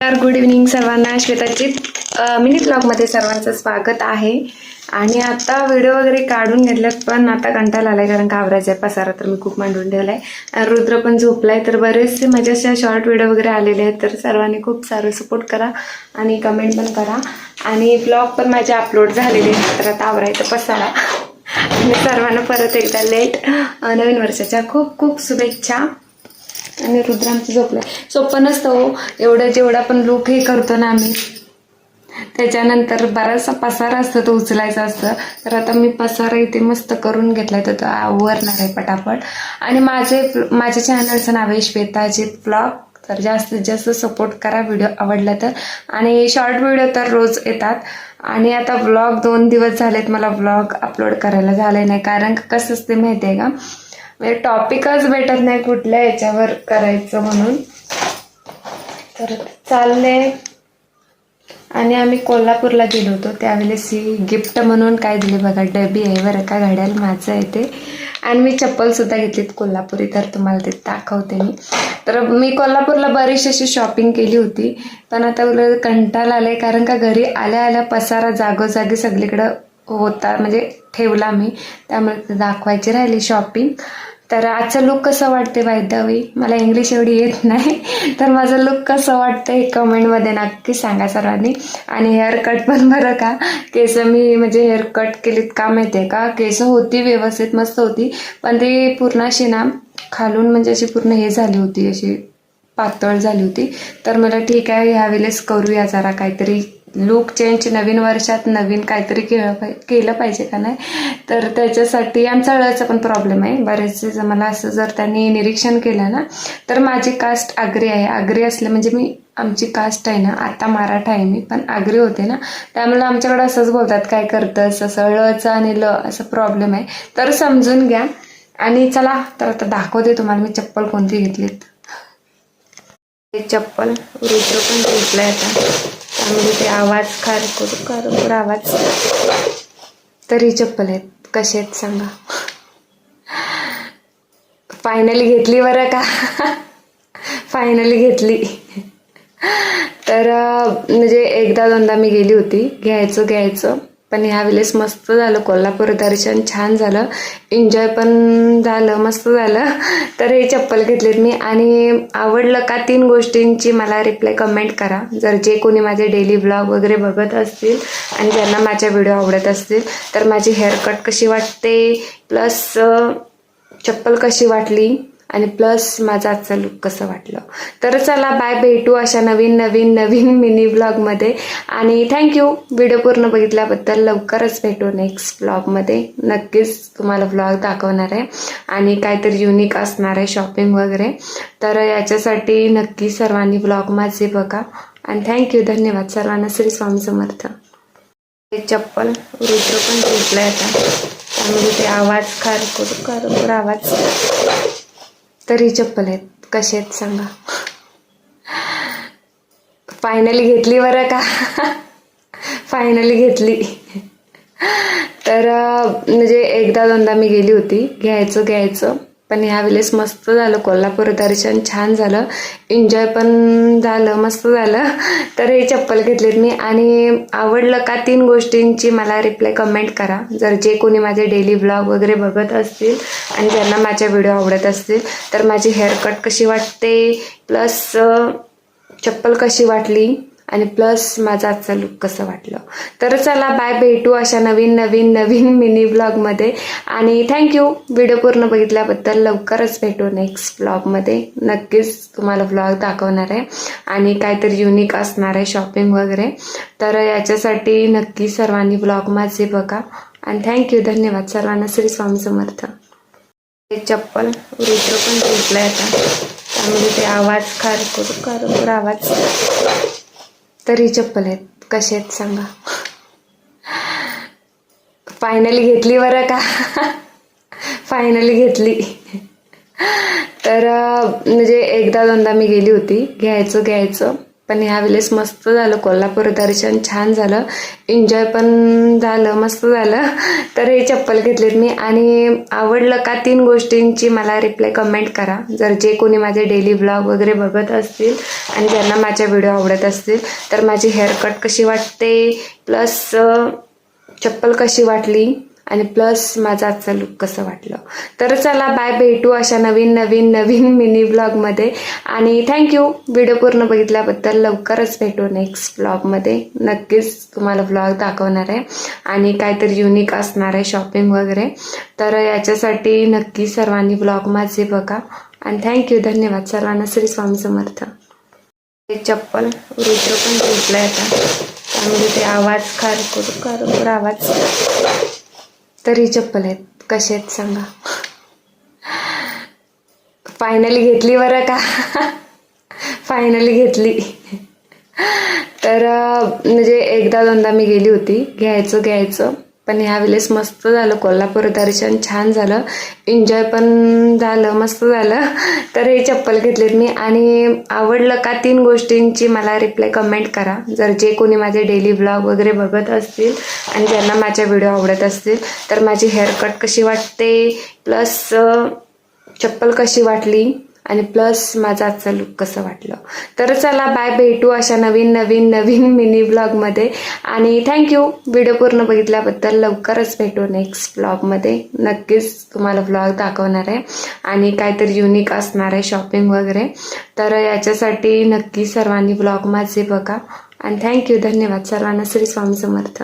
तर good evening सर्वांना श्वेताचित mini ब्लॉगमध्ये सर्वांचं स्वागत आहे. आणि आता व्हिडिओ वगैरे काढून घेतल्यात पण आता कंटाळा आला आहे कारण घाबरायचा आहे. पसारा तर मी खूप मांडून ठेवला आहे रुद्र पण झोपला आहे तर बरेचसे माझ्या अशा शॉर्ट व्हिडिओ वगैरे आलेले आहेत. तर सर्वांनी खूप सारं सपोर्ट करा आणि कमेंट पण करा. आणि ब्लॉग पण माझे अपलोड झालेले आहेत तर आता आवरायचं पसारा. आणि सर्वांना परत एकदा लेट नवीन वर्षाच्या खूप खूप शुभेच्छा. आणि रुद्रांचं झोपलं. सोपं नसतं हो. एवढं जेवढा पण लूक हे करतो ना आम्ही. त्याच्यानंतर बराचसा पसारा असतो तो उचलायचा असतं. तर आता मी पसारा इथे मस्त करून घेतला तर तो आवरणार आहे पटापट. आणि माझे माझ्या चॅनलचं नाव आहे श्वेताजीत ब्लॉग तर जास्तीत जास्त सपोर्ट करा. व्हिडिओ आवडला तर. आणि शॉर्ट व्हिडिओ तर रोज येतात. आणि आता ब्लॉग दोन दिवस झालेत मला ब्लॉग अपलोड करायला झाले नाही. कारण कसं असते माहिती आहे का? म्हणजे टॉपिकच भेटत नाही कुठल्या याच्यावर करायचं म्हणून. तर चालले आणि आम्ही कोल्हापूरला गेलो होतो. त्यावेळेस ही गिफ्ट म्हणून काय दिले बघा. डबी आहे बरं का घड्याल माझं आहे ते. आणि मी चप्पलसुद्धा घेतलीत कोल्हापुरी तर तुम्हाला ते दाखवते मी. तर मी कोल्हापूरला बरीचशी अशी शॉपिंग केली होती पण आता उलट आला आहे कारण का घरी आल्या आल्या पसारा जागोजागी सगळीकडं होता म्हणजे ठेवला मी. त्यामुळे दाखवायची राहिली शॉपिंग तर आजचं लुक कसं वाटते बायदावी मला इंग्लिश एवढी येत नाही. तर माझं लुक कसं वाटतं हे कमेंटमध्ये नक्की सांगा सर्वांनी. आणि हेअर कट पण बरं का? केस मी म्हणजे हेअर कट केलीत का माहिती आहे का? केस होती व्यवस्थित मस्त होती. पण ती पूर्ण अशी ना खालून म्हणजे अशी पूर्ण हे झाली होती अशी पातळ झाली होती. तर मला ठीक आहे ह्यावेळेस करूया जरा काहीतरी लुक चेंज नवीन वर्षात नवीन काहीतरी केलं पाहि केलं पाहिजे का नाही? तर त्याच्यासाठी आमचा अळ्याचा पण प्रॉब्लेम आहे. बरेचसे जर मला असं जर त्यांनी निरीक्षण केलं ना तर माझी कास्ट आगरी आहे. आगरी असले म्हणजे मी आमची कास्ट आहे ना आता मराठा आहे मी पण आगरी होते ना. त्यामुळे आमच्याकडे असंच बोलतात काय करतंस? असं ळचं आणि ल असं प्रॉब्लेम आहे. तर समजून घ्या. आणि चला तर आता दाखवते तुम्हाला मी चप्पल कोणती घेतलीत. चप्पल रुद्र पण घेतलं आहे आता. त्यामुळे ते आवाज खार करू कर आवाज. तरी चप्पल आहेत. कसे आहेत सांगा. फायनली घेतली बरं का? फायनली घेतली. तर म्हणजे एकदा दोनदा मी गेली होती. घ्यायचं घ्यायचं. पण ह्यावेळेस मस्त झालं. कोल्हापूर दर्शन छान झालं. एन्जॉय पण झालं मस्त झालं. तर हे चप्पल घेतलेत मी. आणि आवडलं का तीन गोष्टींची मला रिप्लाय कमेंट करा. जर जे कोणी माझे डेली ब्लॉग वगैरे बघत असतील आणि ज्यांना माझ्या व्हिडिओ आवडत असतील तर माझी हेअरकट कशी वाटते? प्लस चप्पल कशी वाटली? आणि प्लस माझं आजचं लुक कसं वाटलं. तर चला बाय भेटू अशा नवीन नवीन नवीन मिनी ब्लॉगमध्ये आणि थँक्यू व्हिडिओ पूर्ण बघितल्याबद्दल लवकरच भेटू नेक्स्ट ब्लॉगमध्ये नक्कीच तुम्हाला ब्लॉग दाखवणार आहे. आणि काहीतरी युनिक असणार आहे शॉपिंग वगैरे. तर याच्यासाठी नक्की सर्वांनी ब्लॉग माझे बघा. आणि थँक्यू धन्यवाद. सर्वांना श्री स्वामी समर्थ. चप्पल रुद्र पण झोपलाय आता. त्यामुळे ते आवाज खार करू कर आवाज. तरी चप्पल आहेत. कसे आहेत सांगा. फायनली घेतली बरं का. फायनली घेतली. तर म्हणजे एकदा दोनदा मी गेली होती. घ्यायचं घ्यायचं. पण ह्यावेळेस मस्त झालं. कोल्हापूर दर्शन छान झालं. एन्जॉय पण झालं मस्त झालं. तर हे चप्पल घेतलेत मी. आणि आवडलं का तीन गोष्टींची मला रिप्लाय कमेंट करा. जर जे कोणी माझे डेली ब्लॉग वगैरे बघत असतील आणि ज्यांना माझ्या व्हिडिओ आवडत असतील तर माझी हेअरकट कशी वाटते? प्लस चप्पल कशी वाटली? आणि प्लस माझं आजचं लुक कसं वाटलं. तर चला बाय भेटू अशा नवीन नवीन नवीन मिनी ब्लॉगमध्ये आणि थँक्यू व्हिडिओ पूर्ण बघितल्याबद्दल लवकरच भेटू नेक्स्ट ब्लॉगमध्ये नक्कीच तुम्हाला ब्लॉग दाखवणार आहे. आणि काहीतरी युनिक असणार आहे शॉपिंग वगैरे. तर याच्यासाठी नक्की सर्वांनी ब्लॉग माझे बघा. आणि थँक्यू धन्यवाद. सर्वांना श्री स्वामी समर्थ. हे चप्पल रुद्र पण झोपलाय आता. त्यामुळे ते आवाज खार करू कर आवाज. तरी चप्पल आहेत. कसे आहेत सांगा. फायनली घेतली बरं का. फायनली घेतली. तर म्हणजे एकदा दोनदा मी गेली होती. घ्यायचं घ्यायचं. पण ह्यावेळेस मस्त झालं. कोल्हापूर दर्शन छान झालं. एन्जॉय पण झालं. मस्त झालं. तर हे चप्पल घेतलेत मी. आणि आवडलं का तीन गोष्टींची मला रिप्लाय कमेंट करा. जर जे कोणी माझे डेली ब्लॉग वगैरे बघत असतील आणि ज्यांना माझ्या व्हिडिओ आवडत असतील तर माझी हेअरकट कशी वाटते? प्लस चप्पल कशी वाटली? आणि प्लस माझा आजचा लुक कसं वाटलं. तर चला बाय भेटू अशा नवीन नवीन नवीन मिनी ब्लॉगमध्ये आणि थँक्यू व्हिडिओ पूर्ण बघितल्याबद्दल लवकरच भेटू नेक्स्ट ब्लॉगमध्ये नक्कीच तुम्हाला ब्लॉग दाखवणार आहे. आणि काहीतरी युनिक असणार आहे शॉपिंग वगैरे. तर याच्यासाठी नक्की सर्वांनी ब्लॉग माझे बघा. आणि थँक्यू धन्यवाद. सर्वांना श्री स्वामी समर्थ. चप्पल रुद्र पण झोपलाय आता. त्यामुळे ते आवाज खारखोर खारखोर आवाज. तर ही चप्पल आहेत. कसे आहेत सांगा. फायनली घेतली बरं का. फायनली घेतली. तर म्हणजे एकदा दोनदा मी गेली होती. घ्यायचं घ्यायचं. पण ह्यावेळेस मस्त झालं. कोल्हापूर दर्शन छान झालं. एन्जॉय पण झालं. मस्त झालं. तर हे चप्पल घेतलेत मी. आणि आवडलं का तीन गोष्टींची मला रिप्लाय कमेंट करा. जर जे कोणी माझे डेली ब्लॉग वगैरे बघत असतील आणि ज्यांना माझ्या व्हिडिओ आवडत असतील तर माझी हेअरकट कशी वाटते? प्लस चप्पल कशी वाटली? आणि प्लस माझा आजचा लुक कसं वाटलं. तर चला बाय भेटू अशा नवीन नवीन नवीन मिनी ब्लॉगमध्ये आणि थँक्यू व्हिडिओ पूर्ण बघितल्याबद्दल लवकरच भेटू नेक्स्ट ब्लॉगमध्ये नक्कीच तुम्हाला ब्लॉग दाखवणार आहे. आणि काहीतरी युनिक असणार आहे शॉपिंग वगैरे. तर याच्यासाठी नक्की सर्वांनी ब्लॉग माझे बघा. आणि थँक्यू धन्यवाद. सर्वांना श्री स्वामी समर्थ.